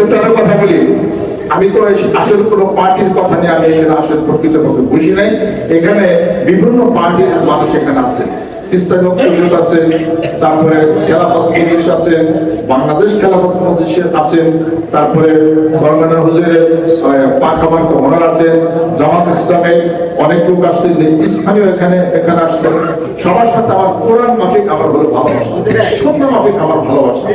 ছোট একটা কথা বলি। আমি তো কোনো পার্টির কথা নিয়ে আমি এখানে প্রকৃতপক্ষে বুঝি নাই। এখানে বিভিন্ন পার্টির মানুষ এখানে আছে। তারপরে খেলাফত আছেন বাংলাদেশ খেলাফত আছেন তারপরে জামাত ইসলামের অনেক লোক আসছেন নেতৃস্থানীয় এখানে এখানে আসছেন সবার সাথে আমার কোরআন মাফিক আমার হলো ভালোবাসা। সুন্দর মাফিক আমার ভালোবাসা।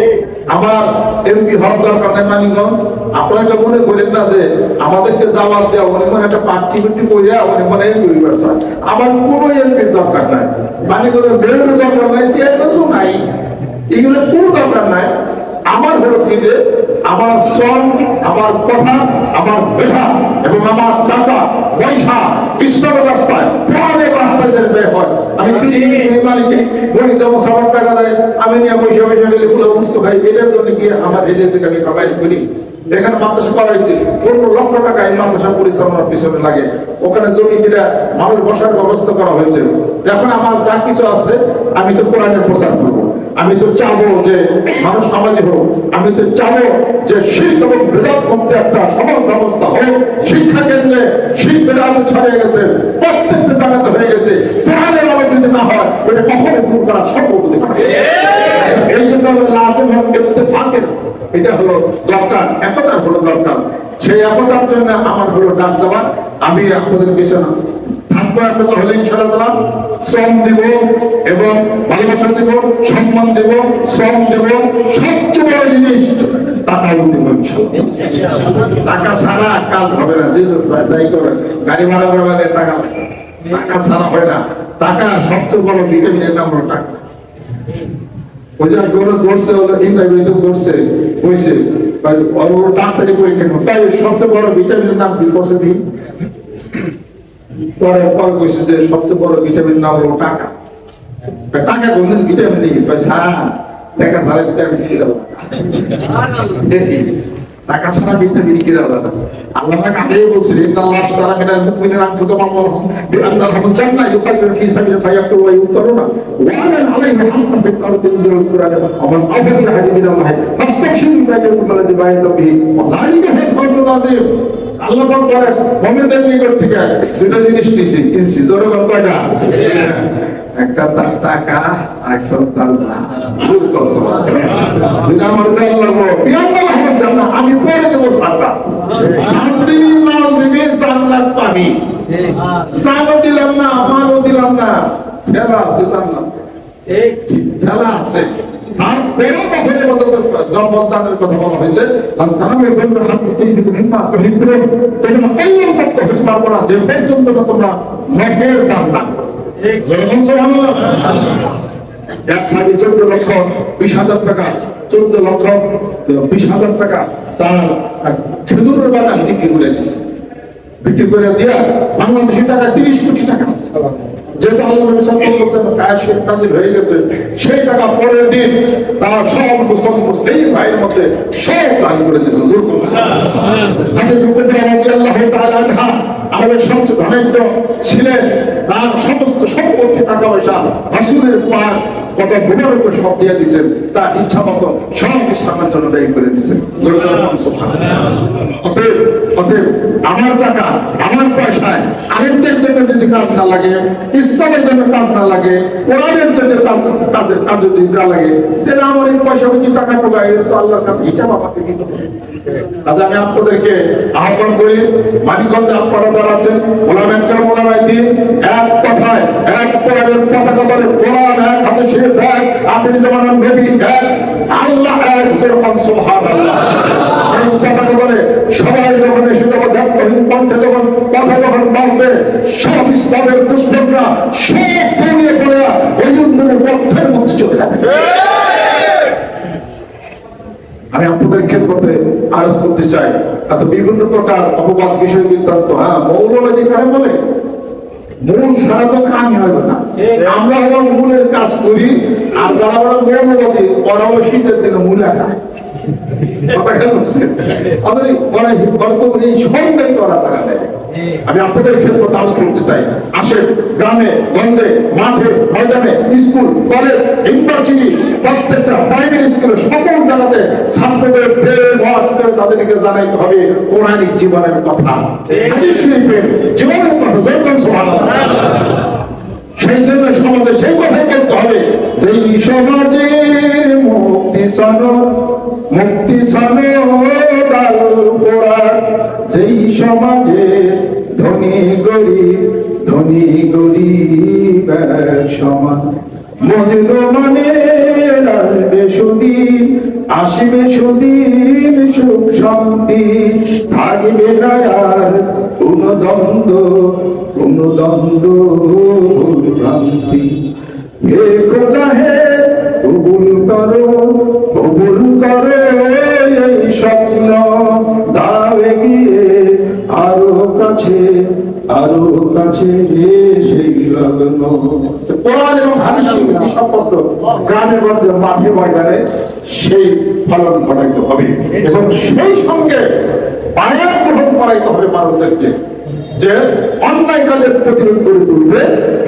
আমার এমপি হওয়ার দরকার নেই মানিগঞ্জ আপনাকে মনে করেন না যে আমাদেরকে দাওয়াত দেওয়া, মনে মনে একটা পার্টি পিটি কইয়া মনে মনে এমপি হইবার। আমার কোনো এমপির দরকার নাই। মানিগঞ্জের বেরোনোর দরকার নাই চেয়ারম্যান তো নাই। এগুলো কোনো দরকার নাই। আমার হলো কি যে, আমার শ্রম আমার কথা, আমার মেধা এবং আমার টাকা, পয়সা ইসলামের রাস্তায় কোরআনের রাস্তায় যেন হয়। আমি মালিকে টাকা দেয় আমি নিয়ে পয়সা পয়সা গেলে পুরো খাই এটার জন্য গিয়ে আমার থেকে আমি কামাই করি। এখানে মাদ্রাসা করা হয়েছে পনেরো লক্ষ টাকা এই মাদ্রাসা পরিচালনার পিছনে লাগে। ওখানে জমি কিনা মানুষ বসার ব্যবস্থা করা হয়েছে। এখন আমার যা কিছু আছে আমি তো কোরআনের প্রচার করব আমি তো চাবো যে মানুষ সমাজে হোক, আমি তো চাবো যে শিল্প এবং বৃহৎ মধ্যে একটা সমান ব্যবস্থা হোক। শিক্ষা কেন্দ্রে শিল্পের আলো ছড়িয়ে গেছে, প্রত্যেকটা জায়গাতে হয়ে গেছে। আলো যদি না হয়, এটা কখনো দূর করা সম্ভব হতে পারে এই জন্য লাজেম হক এটা হলো দরকার, একতার হলো দরকার। সেই একতার জন্য আমার হলো ডাক দেওয়া, আমি আপনাদের পিছনে এবং সম্মান শ্রম সবচেয়ে বড় জিনিস, টাকা ছাড়া কাজ হবে না, যে যাই করে। গাড়ি ভাড়া টাকা টাকা ছাড়া না। টাকা সবচেয়ে বড় ভিটামিনের নাম হলো টাকা। ওই জোরে ওদের ধরছে। সবচেয়ে বড় ভিটামিনের নাম কি করছে দিন? পরে পরে কইছে যে সবচেয়ে বড় ভিটামিন নাম হলো টাকা। টাকা কোনদিন ভিটামিন নেই? কইছে হ্যাঁ টাকা ছাড়া ভিটামিন কি দাও। টাকা ছাড়া ভিটামিন কি দাও, দাদা। আল্লাহ পাক আগেই বলছিলেন ইন্না আল্লাহ আশতারা মিনাল মুমিনিনা আনফুসাহুম ওয়া বিআন্না জান্নাহ ইউকাফিরু ফি সাবিলিহি ফায়াকুলু ওয়া ইউতারুনা ওয়া আলা আলাইহি হাক্কান ফিল আরদি ইনজিলুল কুরআন ওয়া মান আযা বিল হাদি মিন আল্লাহ ফাস্তাবশিরু বিমা ইয়াকুলু আল্লাযী বায়াতা ওয়া যালিকা হুল ফাওজুল আযীম আল্লাহ পাক বলেন নিকট থেকে দুটো জিনিস নিছি কিনছি। জোরে বল কয়টা একটা তার টাকা আর একটা তার জোর করছে? দুটা আমার দেওয়ার লাগবো। বিয়াল্লাহ রহমত জান্নাত আমি পরে দেবো জান্নাত শান্তিনি মাল দিবে জান্নাত পাবি। জানও দিলাম না মালও দিলাম না। ঠেলা আছে জান্নাত। ঠেলা আছে। তারপরেও তখনই গর্ভদানের কথা বলা হয়েছে তাহলে বলবে হাত তুমি হিম্মা তো হিম্মে তোমরা কল্যাণ করতে পারব না যে পর্যন্ত তোমরা নখের দাম না। করো। এক সাড়ে চোদ্দ লক্ষ বিশ হাজার টাকা, চোদ্দ লক্ষ বিশ হাজার টাকা তার খেজুরের বাগান বিক্রি করে বিক্রি করে টাকা তিরিশ কোটি টাকা। যেহেতু আল্লাহ নাজিল হয়ে গেছে, সেই টাকা পরের দিন তার সব মুসলমান মুসলিম ভাইয়ের মধ্যে সব দান করে জোর করছে ধনাঢ্য ছিলেন। তার সমস্ত সম্পত্তি টাকা পয়সা গুণের উপর সব দিয়ে দিয়েছেন তার ইচ্ছা মতো সব ইসলামের জন্য ব্যয় করে সুবহানাল্লাহ। অতএব অতএব আমার টাকা, আমার পয়সায় আরেকদের জন্য যদি কাজ না লাগে, ইসলামের জন্য কাজ না লাগে, কোরআনের জন্য কাজ, কাজে, কাজ যদি না লাগে, তাহলে আমার এই পয়সা যদি টাকা তো আল্লাহর কাছে হিসাব আমাকে আমি আপনাদেরকে আহ্বান করি, মানিকগঞ্জে আপনারা আছেন দিন, এক কথায়, এক কোরআনের পতাকা বলে কোরআন এক হাতে শির এক আখেরি জামানার নবী এক আল্লাহ এক যেরকম সুবহানাল্লাহ। সেই পতাকা বলে, সবাই যখন এসে যখন দায়িত্বহীন কণ্ঠে যখন কথা যখন বলবে, সব ইসলামের দুশ্মনরা সব দৌড়িয়ে পড়ে, ওই উন্নয়নের পথের মধ্যে চলে যাবে। আমি আপনাদের খেদমতে আরজ করতে চাই। এত বিভিন্ন প্রকার অপবাদ, বিষয় বৃত্তান্ত হ্যাঁ মৌলবাদী কারে বলে? মূল ছাড়া তো কামই হবে না। আমরা হলো মূলের কাজ করি আর যারা বলে মৌলবাদী ওরাও শীতের দিনে মূল খায় কথা কেন আমাদের ওরা ওরা এই সন্দেহ করা তারা আমি আপনাদের ক্ষেত্রে কাজ করতে চাই। আসে গ্রামে গঞ্জে মাঠে ময়দানে স্কুল কলেজ ইউনিভার্সিটি প্রত্যেকটা প্রাইমারি স্কুলে সকল জায়গাতে ছাত্রদের প্রেম ওয়াজ করে তাদেরকে জানাইতে হবে পৌরাণিক জীবনের কথা। হাদিস শরীফের জীবনের কথা যখন সুবহানাল্লাহ। সেই জন্য সমাজে সেই কথাই বলতে হবে যে সমাজের মুক্তি সনদ মুক্তি সনদাল পোড়ার যেই সমাজে ধনী গরিব ধনী গরিব সমান। মজলো মানে আসবে সুদিন সুখ শান্তি থাকবে না আর কোনো দ্বন্দ্ব কোনো দ্বন্দ্ব ভুল ভ্রান্তি হে খোদা, হে কবুল করো কবুল করো এই স্বপ্ন। দাও এগিয়ে, আরও কাছে আরও কাছে সেই লগ্ন। কোরআন এবং হাদিস সম্পর্ক? গ্রামে, গঞ্জে, মাঠে, ময়দানে সেই ফলন ঘটাইতে হবে। এবং সেই সঙ্গে বায়াত গ্রহণ করাইতে হবে মানুষদেরকে। যে অন্যায় কাজের প্রতিরোধ করে তুলবে,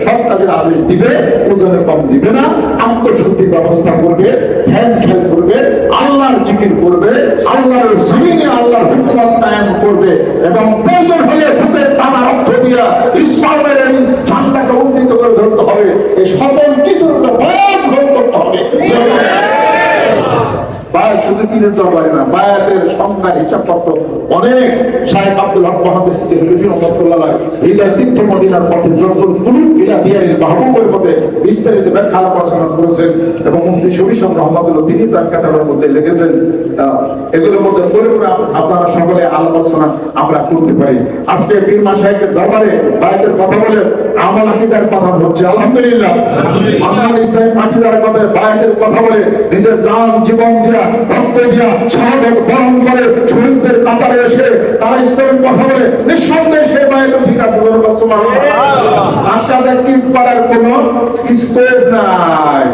সব কাজের আদেশ দিবে ওজনে কম দিবে না, আত্মশুদ্ধি ব্যবস্থা করবে, ধ্যান খেয়াল করবে, আল্লাহর জিকির করবে, আল্লাহর জমিনে আল্লাহর হুকুমত করবে এবং প্রয়োজন হলে বুকের টানা অর্থ দিয়া ইসলামের এই ঝান্ডাকে উন্নীত করে ধরতে হবে। এই সকল কিছুর উপরে বায়াত গ্রহণ করতে হবে। শুধু না বায়াতের সংখ্যার হিসাবপত্র অনেক আব্দুল হক মহাদেশ মদিনার পথে আপনারা সকলে আলোচনা আমরা করতে পারি। আজকে পীর মাসাহেবের দরবারে বায়াতের কথা বলে আমল কথা হচ্ছে আলহামদুলিল্লাহ। ইসলাম পাঠিদার কথা বায়াতের কথা বলে নিজের জান, জীবন দিয়া রক্ত দিয়া শাহাদত বরণ করে শহীদদের কাতারে এসে তারা ইসলামের কথা বলে নিঃসন্দেহে সে বায়াত ঠিক আছে আপনাদের কি করার কোনো স্কোপ নাই।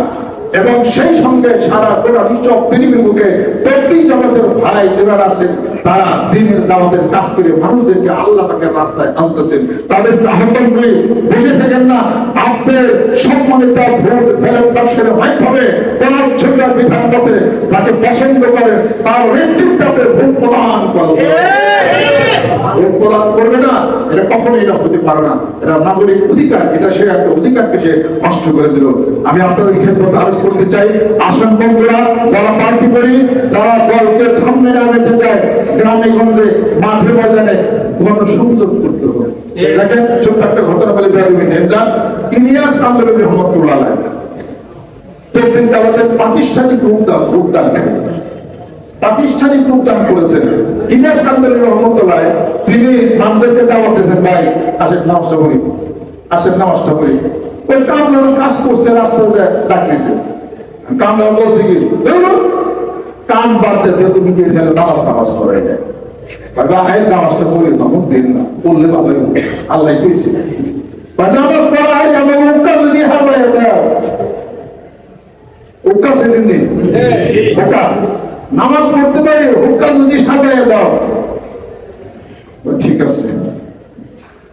এবং সেই সঙ্গে সারা গোটা বিশ্ব পৃথিবীর মুখে তবলি জগতের ভাই যারা আছেন তারা দিনের দাওয়াতের কাজ করে মানুষদেরকে আল্লাহ পাকের রাস্তায় আনতেছেন। তাদেরকে আহ্বান করি, বসে থাকেন না। আপনার সম্মানিত ভোট ব্যালট বাক্সের মাধ্যমে পরাচ্ছন্দার বিধান মতে যাকে পছন্দ করেন, তার নেতৃত্বে ভোট প্রদান করেন। না না। নাগরিক অধিকার, এটা সে একটা করে দিল। আমি আপনাদের ক্ষেত্রে চাই যারা করি, যারা চায় গ্রামে গঞ্জে মাঠে ময়দানে। গণসংযোগ করতে হবে দেখেন ছোট্ট একটা ঘটনা বলে বেরোবেন ইলিয়াস কান্দরবী রহমতুল্লাহ। জামাতের প্রাতিষ্ঠানিক রূপদান রূপদান প্রাতিষ্ঠানিক রূপদান করেছেন। ইলিয়াস কান্দরী রহমতুল্লাহ তিনি নামদেরকে দাওয়াত দিয়েছেন ভাই আসেন নামাজটা করি আসেন নামাজটা করি ওই কামলার কাজ করছে রাস্তা যে ডাকতেছে কামলা বলছে কি "দেখো, কান বাদ দিতে তুমি কি গেলে নামাজ নামাজ করে যায়। আয় নামাজটা করি মামুন দিন না বললে ভালো। আল্লাহ নামাজ পড়া হয় উক্কা যদি দাও। উক্কা সেদিন নামাজ হুক্কা যদি দাও। ঠিক আছে।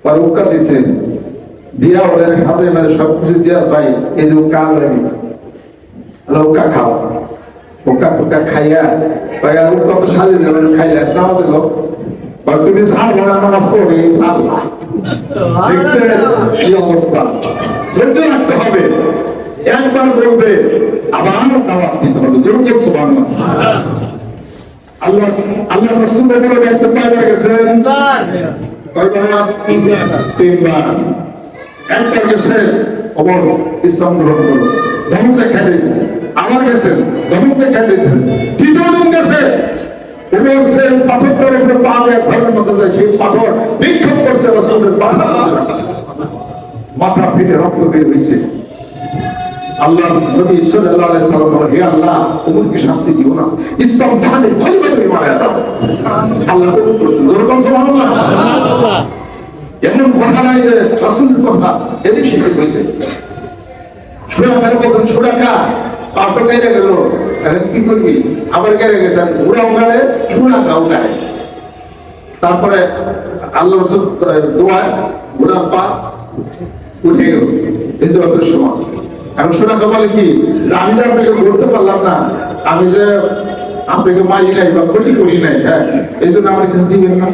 হুক্কা দিছে, দিয়া ওদের সাজাই মানে সব কিছু দিয়া ভাই, এই যে হুক্কা আজাই দিত হুক্কা খাও। হুক্কা টুক্কা খাইয়া ভাই আর হুক্কা তো সাজিয়ে দেবেন খাইলে নাও দিল তুমি সারবা না নামাজ পড়ে সারবা দেখছেন কি অবস্থা। ধৈর্য রাখতে হবে। একবার বলবে আবার দাওয়াত দিতে হবে। যেরকম করছে বাংলা আল্লাহ আল্লাহ রসুল বলে একটা কয়বার গেছেন? তিনবার। একবার গেছেন অবর ইসলাম গ্রহণ করো ধমক দেখা দিয়েছে। আবার গেছেন ধমক দেখা তৃতীয় দিন গেছে, এবং সে পাথরটার উপরে পা দিয়ে ঘরের মধ্যে যায় সেই পাথর বিক্ষোভ করছে রসুলের মাথা মাথা ফিটে রক্ত বের হয়েছে। আল্লাহ নবী বলেন, হে আল্লাহ ওমরকে শাস্তি দিও না। ইসলাম মারা আল্লাহ কবুল জোরে বল সুবহানাল্লাহ। এমন কথা নাই যে রাসূলের কথা এদিক সেদিক হয়েছে। সুরাকারে সুরাকা পা কেটে গেল। এখন কি করবি? আবার কেটে গেছেন উড়াও গাড়ে চূড়া গাও গাড়ে তারপরে আল্লাহ রসুল দোয়ায় ঘোড়ার পা উঠে গেল। হিজরতের সময়। এখন শোনা বলে কি? আমি যে আপনাকে ধরতে পারলাম না। আমি যে আপনাকে মারি নাই বা ক্ষতি করি নাই হ্যাঁ? এই জন্য আমার কিছু দিবেন না।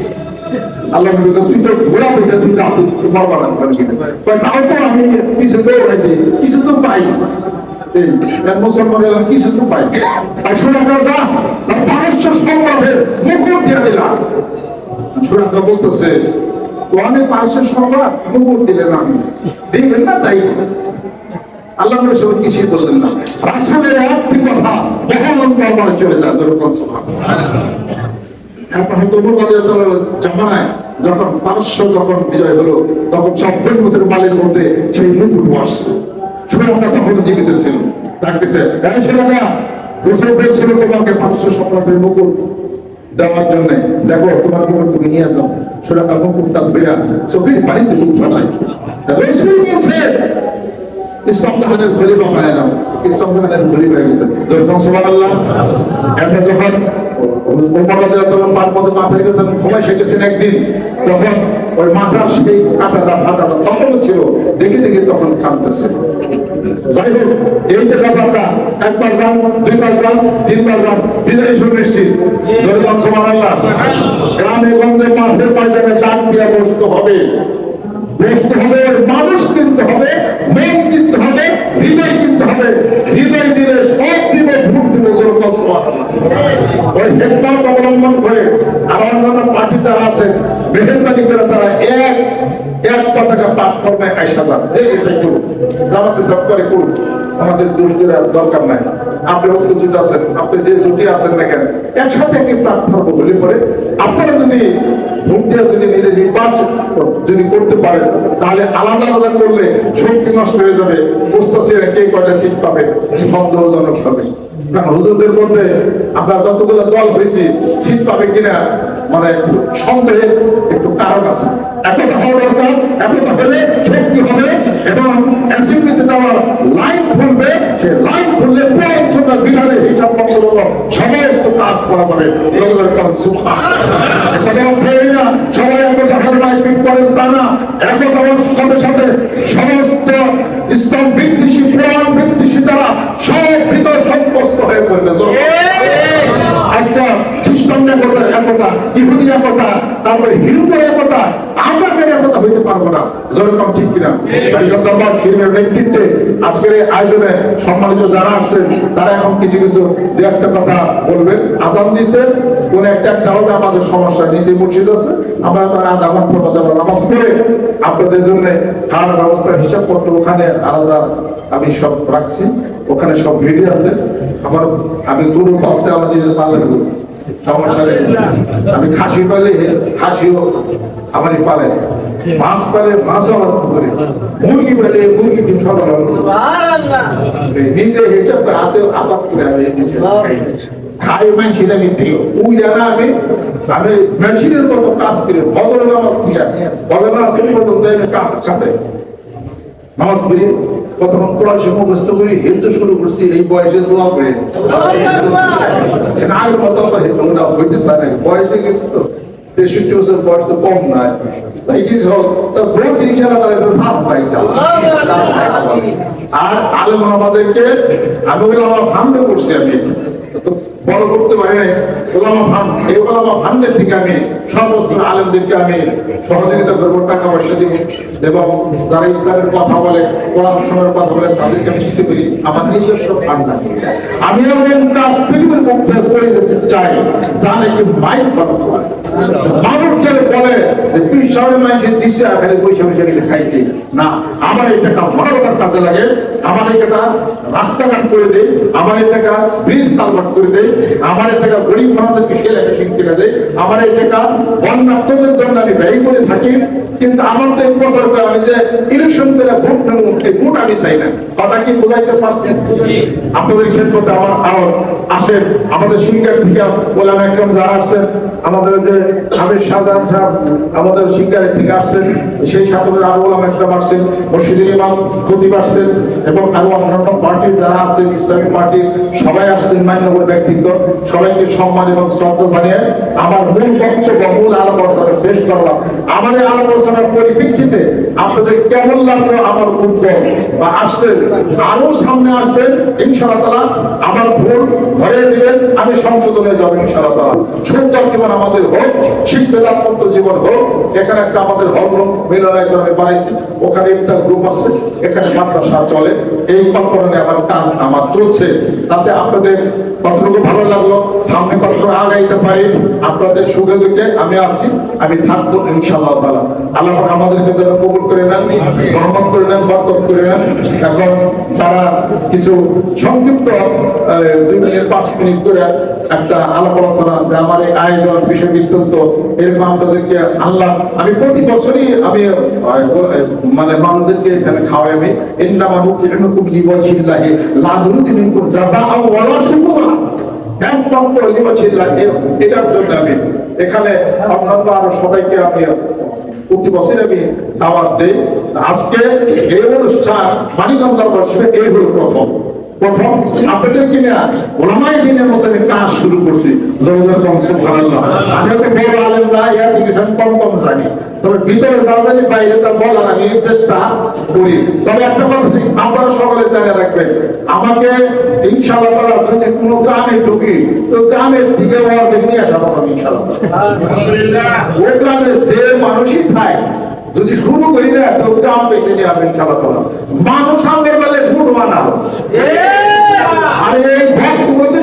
আল্লাহ নবী তুই তো ঘোড়া পয়সা তুই তুই পারবা না তাও তো আমি পিছিয়ে দৌড়াইছি, কিছু তো পাই এক মুসলমান এলাম কিছু তো পাই তার পারস্য মুকুট দিয়ে দিলাম বলতেছে তো আমি সম্রাট মুকুট দিলেন আমি। না তাই? আল্লাহ বললেন না। রাসূলের একটি কথা বহন দরবারে চলে যায় যখন যখন পারস্য যখন বিজয় হলো, তখন সভ্যের মধ্যে মধ্যে সেই মুকুট বসছে। সুরাকা তখন জীবিত ছিল। ডাকতেছে এই বলছিল তোমাকে পারস্য সম্রাটের মুকুট দেওয়ার জন্য। দেখো, তোমার তুমি নিয়ে যাও। সুরাকা মুকুটটা ধরে চোখের পানিতে মুখ বলছে ইসলাম নাও ইসলাম খলিফা হয়ে গেছে। একদিন, তখন ওই ছিল। দেখে দেখে তখন কাঁদতেছে। যাই হোক এই যে ব্যাপারটা, একবার যান, দুইবার যান, তিনবার যান বিজয় সুনিশ্চিত। জয়মান সুবহানাল্লাহ। গ্রামে গঞ্জে মাঠে ময়দানে ডাক দিয়া বসতে হবে। বসতে হবে, মানুষ কিনতে হবে মন কিনতে হবে, হৃদয় কিনতে হবে। হৃদয় দিলে সব দিব, ভোট দিব জোরকল ওই হেকমাত অবলম্বন করে অন্যান্য পার্টি যারা আছে মেহরবানি করে তারা এক এক আপনারা যদি ভোট যদি নিলে নির্বাচন যদি করতে পারেন, তাহলে আলাদা আলাদা করলে শক্তি নষ্ট হয়ে যাবে। কে কয়টা সিট পাবে সন্দেহজনক হবে কারণ হুজুরদের মধ্যে আমরা যতগুলো দল সিট পাবে কিনা মানে একটু কারণ আছে। দরকার হবে এবং অ্যাসেম্বলিতে যাওয়ার লাইন খুলবে। সে লাইন খুললে বিধানের হিসাব সমস্ত কাজ করা যাবে। সবাই হাতে মাইপিট করেন তা না। সাথে সাথে সমস্ত হয়ে পড়বে। আজকে খ্রিস্টানদের কথা একতা ইহুদি একতা তারপরে হিন্দু একতা কেন একতা হইতে পারব না। যেরকম ঠিক কিনা? দরবার শিল্পের নেতৃত্বে আজকের এই আয়োজনে সম্মানিত যারা আসছেন তারা এখন কিছু কিছু দু একটা কথা বলবেন। আদান দিছে কোন একটা একটা হলে আমাদের সমস্যা নিচে মসজিদ আছে। আমরা তারা আধা ঘণ্টা মতো নামাজ পড়ে আপনাদের জন্য খাওয়ার ব্যবস্থার হিসাব পত্র ওখানে আলাদা আমি সব রাখছি। ওখানে সব ভিডিও আছে। আমার আমি গরু পালছে আমার নিজের গরু সমস্যা নেই। আমি খাসি পালে খাসিও আমারই পালে। মাছ পালে মাছও আমার পুকুরে মুরগি পালে মুরগি ডিম। এই নিজে হিসাব করে হাতে আবাদ করে আমি খাই। মানছিল আমি দিও উই জানা আমি আমি মেশিনের মতো কাজ করি। বদল নামাজ থেকে বদল নামাজ করি দেয় কাছে নামাজ পড়ি। প্রথম কোরআন সে মুখস্থ করি হিফজ শুরু করছি এই বয়সে দোয়া করে। আগের মতো হিফজটা হইতে চায় না বয়স হয়ে গেছে তো। তেষট্টি বছর বয়স তো কম নয় তাই কি হোক তো ধরছি ইনশাল্লাহ তাহলে একটা সাপ পাই আর আলেম আমাদেরকে আমি আমরা আমার ভান্ডে করছি আমি। বড় করতে নাই। ওলামা ফান্ড এই ওলামা ফান্ডের থেকে আমি আলেমদেরকে আমি সহযোগিতা করব, টাকা পয়সা এবং যারা ইসলামের কথা বলে, কোরআন সময়ের কথা বলে, তাদেরকে আমি দিতে পারি। আমার নিজস্ব ফান্ড আমি কাজ পৃথিবীর মধ্যে করে যেতে চাই যা নাকি মাইক ফলো করে মানুষ ছেলে বলে যে মানুষের পয়সা পয়সা কিছু খাইছি না, আমার এই টাকা মানবতার কাজে লাগে। আমার এই টাকা রাস্তাঘাট করে দেয় আমার এই টাকা ব্রিজ কালভার্ট করে দেয়। আমার টাকা গরিব দেয়। আমার এই টাকা বন্যার্থদের জন্য আমি ব্যয় করে থাকি। কিন্তু আমার তো আমি যে ইলেকশন করে ভোট নেব এই ভোট আমি চাই না। কথা কি বোঝাইতে পারছেন? আপনাদের ক্ষেত্রে আমার আরও আসেন আমাদের সিঙ্গার থেকে বললাম একদম যারা আসছেন আমাদের যে আমির শাহজাহান সাহেব আমাদের শিক্ষারের থেকে আসছেন সেই ছাত্রদের আরও ওলাম একটা আসছেন মসজিদুল ইমাম খতিব আসছেন এবং আরও অন্যান্য পার্টির যারা আছেন ইসলামিক পার্টির সবাই আসছেন মান্যবর ব্যক্তিত্ব, সবাইকে সম্মান এবং শ্রদ্ধা জানিয়ে আমার মূল বক্তব্য, মূল আলোচনা পেশ করলাম। আমার এই পরিপ্রেক্ষিতে আপনাদের কেমন লাগল আমার উদ্যোগ? বা আসছেন আরও সামনে আসবেন ইনশাআল্লাহ আমার ভুল ধরে দিবেন, আমি সংশোধনে যাব ইনশাআল্লাহ সুন্দর জীবন আমাদের হোক শিক্ষাদান মুক্ত জীবন হোক, এখানে একটা আমাদের হল মিলনায়তন আমি বানাইছি, ওখানে একটা গ্রুপ আছে, এখানে মাদ্রাসা চলে, এই কল্পনা আমার কাজ আমার চলছে। তাতে আপনাদের কতটুকু ভালো লাগল? সামনে কতটুকু আগাইতে পারি? আপনাদের সুখে দুঃখে আমি আছি আমি থাকব ইনশাআল্লাহ তাআলা। আল্লাহ আমাদেরকে যেন কবুল করে নেন রহমত করে নেন বরকত করে নেন। এখন যারা কিছু সংক্ষিপ্ত দুই মিনিট পাঁচ মিনিট করে একটা আলাপ আলোচনা যে আমার এই আয়োজন বিষয় এরকম আপনাদেরকে আল্লাহ আমি প্রতি বছরই আমি মানে মানুষদেরকে এখানে খাওয়াই আমি। মানুষ খুব লিবাচিল্লাহি লা নুরিদু মিনকুম জাযাআ ওয়ালা শুকুরা। একমাত্র লিবাচিল্লাহ এটার জন্য আমি, এখানে অন্যান্য আরও সবাইকে আমি প্রতি বছর আমি দাওয়াত দেই। আজকে এই অনুষ্ঠান মানিকগঞ্জ দরবার শিবে এই হলো প্রথম। প্রথম, আপনাদের কিনা ওলামাই দিনের মতো আমি কাজ শুরু করছি। জমিদার কম আমি তো বড় আলেম না ইয়া কম কম জানি। তবে ভিতরে জানি বাইরে তা বলার আমি চেষ্টা করি। তবে একটা কথা আপনারা সকলে জানে রাখবেন আমাকে ইনশাআল্লাহ যদি কোনো গ্রামে ঢুকি তো গ্রামের থেকে ওয়ার্ডে নিয়ে আসা পাবো ইনশাআল্লাহ ও গ্রামে যে মানুষই থাকে যদি শুরু করি না তো গ্রাম বেঁচে নিয়ে আসবেন খেলা তোলা মানুষ আমের বেলে গুণ বানাও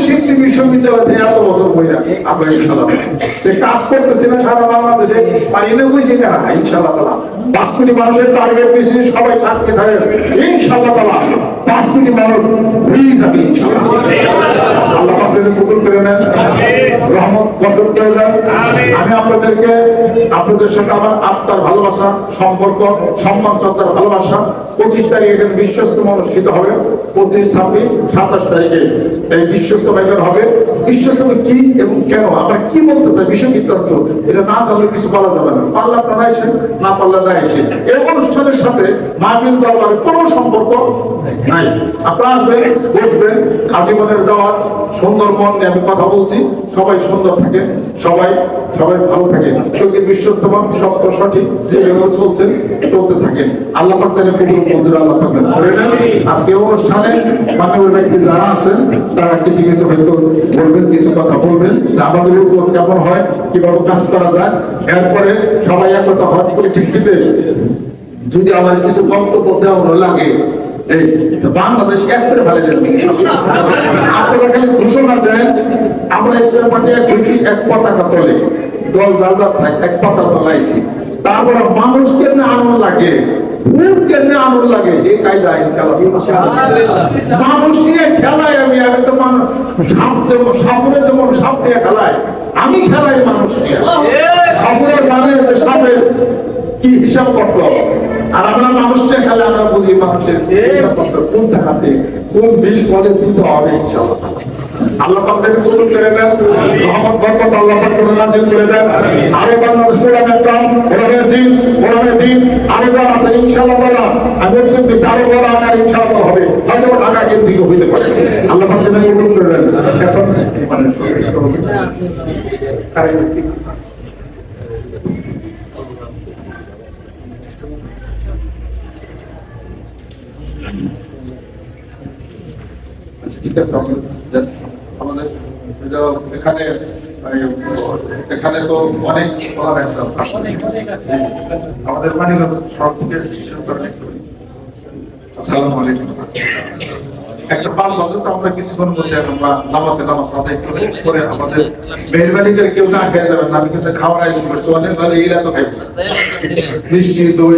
ভক্ত বিশ্ববিদ্যালয় শিখছি বিশ্ববিদ্যালয়তে এত বছর বইরা। আপনার ইনশাল্লাহ কাজ করতেছি না সারা বাংলাদেশে পারি না বইছে কেনা ইনশাল্লাহ পাঁচ কোটি মানুষের টার্গেট সবাই থাকতে থাকে ইনশাল্লাহ তালা পাঁচ কোটি মানুষ যাবে আল্লাহ আপনাদের কবুল করে নেন, রহমত করে নেন আমি আপনাদেরকে, আপনাদের সাথে আমার আত্মার ভালোবাসা, সম্পর্ক, সম্মান ভালোবাসা, পঁচিশ তারিখে এখানে বিশ্বস্ত অনুষ্ঠিত হবে, পঁচিশ, ছাব্বিশ, সাতাশ তারিখে এই বিশ্বস্ত বাইকার হবে। বিশ্বস্ত কি এবং কেন? আমরা কি বলতে চাই? বিতর্ক এটা না জানলে কিছু বলা যাবে না। পারলে আপনারা না পারলে না এসে এই অনুষ্ঠানের সাথে মাহফিল দরবারের কোনো সম্পর্ক নাই। আপনারা আসবেন বসবেন। কাজীবনের দাওয়াত সুন্দর মন নিয়ে আমি কথা বলছি। সবাই সুন্দর থাকে সবাই সবাই ভালো থাকে। যদি বিশ্বস্তমান সত্য সঠিক যেভাবে চলছেন চলতে থাকেন আল্লাহ পাক যেন কবুল মঞ্জুর আল্লাহ পাক করে নেন। আজকে অনুষ্ঠানে মাননীয় ব্যক্তি যারা আছেন তারা কিছু কিছু হয়তো বলবেন কিছু কথা বলবেন। আমাদের উপর কেমন হয় কীভাবে কাজ করা যায় এরপরে সবাই একতা হওয়ার পরিপ্রেক্ষিতে যদি আমার কিছু বক্তব্য দেওয়ার লাগে বাংলাদেশ এক করে ভালো আপনারা খালি ঘোষণা দেন আমরা ইসলাম পার্টি এক হয়েছি এক পতাকা তলে। দল থাকে এক তলাইছি। তারপরে মানুষ কেমনে আনন্দ লাগে? কেমনে আনন্দ লাগে? এই কায়দায় খেলা মানুষ নিয়ে খেলায় আমি আমি তো মানুষ সাপ যেমন সাপুরে যেমন সাপ নিয়ে খেলায় আমি খেলাই মানুষ নিয়ে। সাপুরে জানে যে সাপের কি হিসাব পত্র আর আমরা মানুষটা খেলে আমরা বুঝি মানুষের হিসাব পত্র কোন টাকাতে কোন বিষ পরে দিতে হবে ইনশাআল্লাহ। আল্লাহ পাক যেন কবুল করে নেন রহমত বরকত আল্লাহ পাক যেন নাজিল করে দেন। আরও বাংলাদেশ কোরআন একরাম ওলামে সিন ওলামে দিন আরও যারা আছে ইনশাআল্লাহ বলা। আমি একটু বেশি বলা আমার ইনশাআল্লাহ হবে। হয়তো ঢাকা কেন্দ্রিক হইতে পারে। আল্লাহ পাক যেন কবুল করে নেন। এখন মানে ঠিক আছে আমাদের এখানে এখানে তো অনেক আমাদের মানিকগঞ্জ সড়ক থেকে আসসালামু আলাইকুম। একটা পাঁচ বছর তো আমরা কিছুক্ষণ মধ্যে আমরা জামাতে নামাজ আদায় করে করে আমাদের মেহরবানি করে কেউ না খেয়ে যাবেন না আমি কিন্তু খাওয়ার আয়োজন করছি অনেক ভালো এরা তো খাইব না। মিষ্টি দই